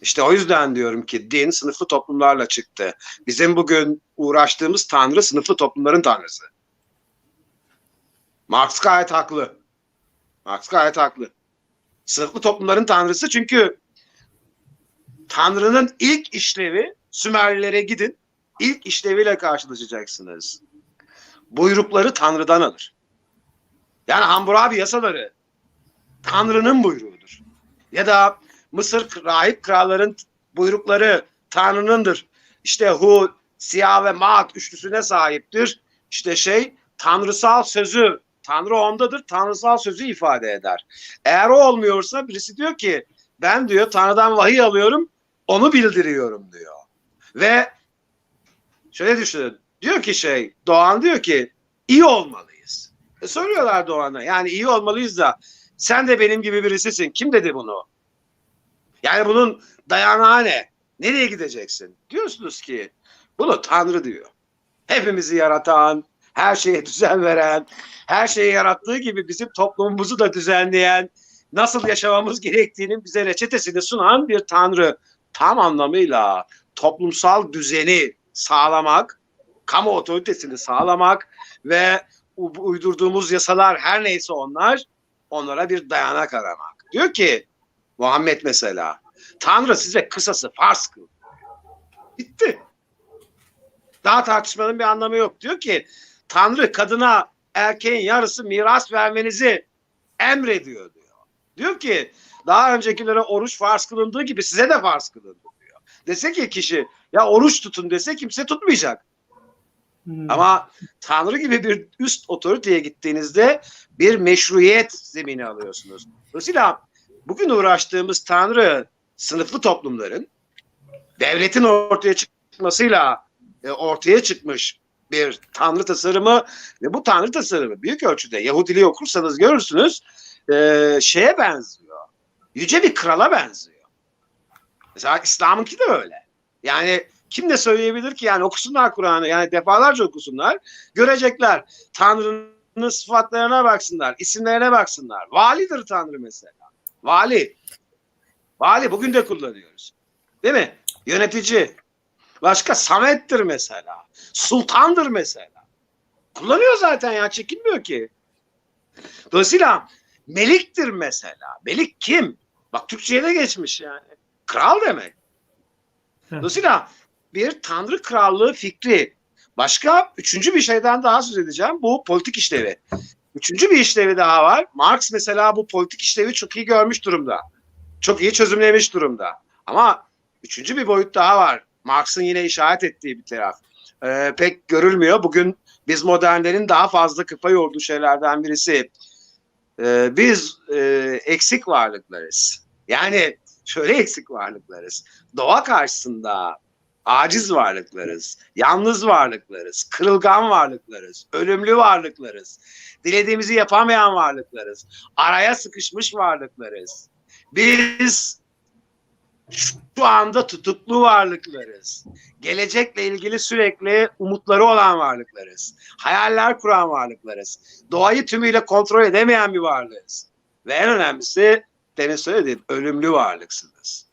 İşte o yüzden diyorum ki din sınıflı toplumlarla çıktı. Bizim bugün uğraştığımız tanrı sınıflı toplumların tanrısı. Marx gayet haklı. Marx gayet haklı. Sınıflı toplumların tanrısı çünkü Tanrı'nın ilk işlevi Sümerlilere gidin. İlk işleviyle karşılaşacaksınız. Buyrukları Tanrı'dan alır. Yani Hammurabi yasaları Tanrı'nın buyruğudur. Ya da Mısır rahip kralların buyrukları Tanrı'nındır. İşte Hu, Siyah ve Maat üçlüsüne sahiptir. İşte şey tanrısal sözü, Tanrı ondadır, tanrısal sözü ifade eder. Eğer o olmuyorsa birisi diyor ki ben diyor Tanrı'dan vahiy alıyorum, onu bildiriyorum diyor. Ve şöyle düşünün, diyor ki şey, Doğan diyor ki iyi olmalıyız. E soruyorlar Doğan'a yani iyi olmalıyız da sen de benim gibi birisisin. Kim dedi bunu? Yani bunun dayanağı ne? Nereye gideceksin? Diyorsunuz ki bunu Tanrı diyor. Hepimizi yaratan, her şeye düzen veren, her şeyi yarattığı gibi bizim toplumumuzu da düzenleyen, nasıl yaşamamız gerektiğinin bize reçetesini sunan bir Tanrı. Tam anlamıyla toplumsal düzeni sağlamak, kamu otoritesini sağlamak ve uydurduğumuz yasalar her neyse onlar, onlara bir dayanak aramak. Diyor ki Muhammed mesela, Tanrı size kısası farz kıl. Bitti. Daha tartışmanın bir anlamı yok. Diyor ki Tanrı kadına erkeğin yarısı miras vermenizi emrediyor diyor. Diyor ki daha öncekilere oruç farz kılındığı gibi size de farz kılındı diyor. Dese ki kişi ya oruç tutun dese kimse tutmayacak. Hmm. Ama Tanrı gibi bir üst otoriteye gittiğinizde bir meşruiyet zemini alıyorsunuz. Dolayısıyla bugün uğraştığımız Tanrı sınıflı toplumların devletin ortaya çıkmasıyla e, ortaya çıkmış bir tanrı tasarımı ve bu tanrı tasarımı büyük ölçüde Yahudiliği okursanız görürsünüz e, şeye benziyor. Yüce bir krala benziyor. Mesela İslam'ınki de öyle. Yani kim de söyleyebilir ki yani okusunlar Kur'an'ı yani defalarca okusunlar görecekler. Tanrı'nın sıfatlarına baksınlar, isimlerine baksınlar. Validir Tanrı mesela. Vali. Vali bugün de kullanıyoruz. Değil mi? Yönetici. Başka Samet'tir mesela. Sultandır mesela. Kullanıyor zaten ya çekinmiyor ki. Dolayısıyla Melik'tir mesela. Melik kim? Bak Türkçe'ye de geçmiş yani. Kral demek. Dolayısıyla bir tanrı krallığı fikri. Başka üçüncü bir şeyden daha söz edeceğim. Bu politik işlevi. Üçüncü bir işlevi daha var. Marx mesela bu politik işlevi çok iyi görmüş durumda. Çok iyi çözümlemiş durumda. Ama üçüncü bir boyut daha var. Marx'ın yine işaret ettiği bir taraf. Ee, pek görülmüyor. Bugün biz modernlerin daha fazla kafa yorduğu şeylerden birisi. Ee, biz e, eksik varlıklarız. Yani şöyle eksik varlıklarız. Doğa karşısında aciz varlıklarız, yalnız varlıklarız, kırılgan varlıklarız, ölümlü varlıklarız, dilediğimizi yapamayan varlıklarız, araya sıkışmış varlıklarız. Biz şu anda tutuklu varlıklarız. Gelecekle ilgili sürekli umutları olan varlıklarız. Hayaller kuran varlıklarız. Doğayı tümüyle kontrol edemeyen bir varlığız. Ve en önemlisi demin söylediğim ölümlü varlıksınız.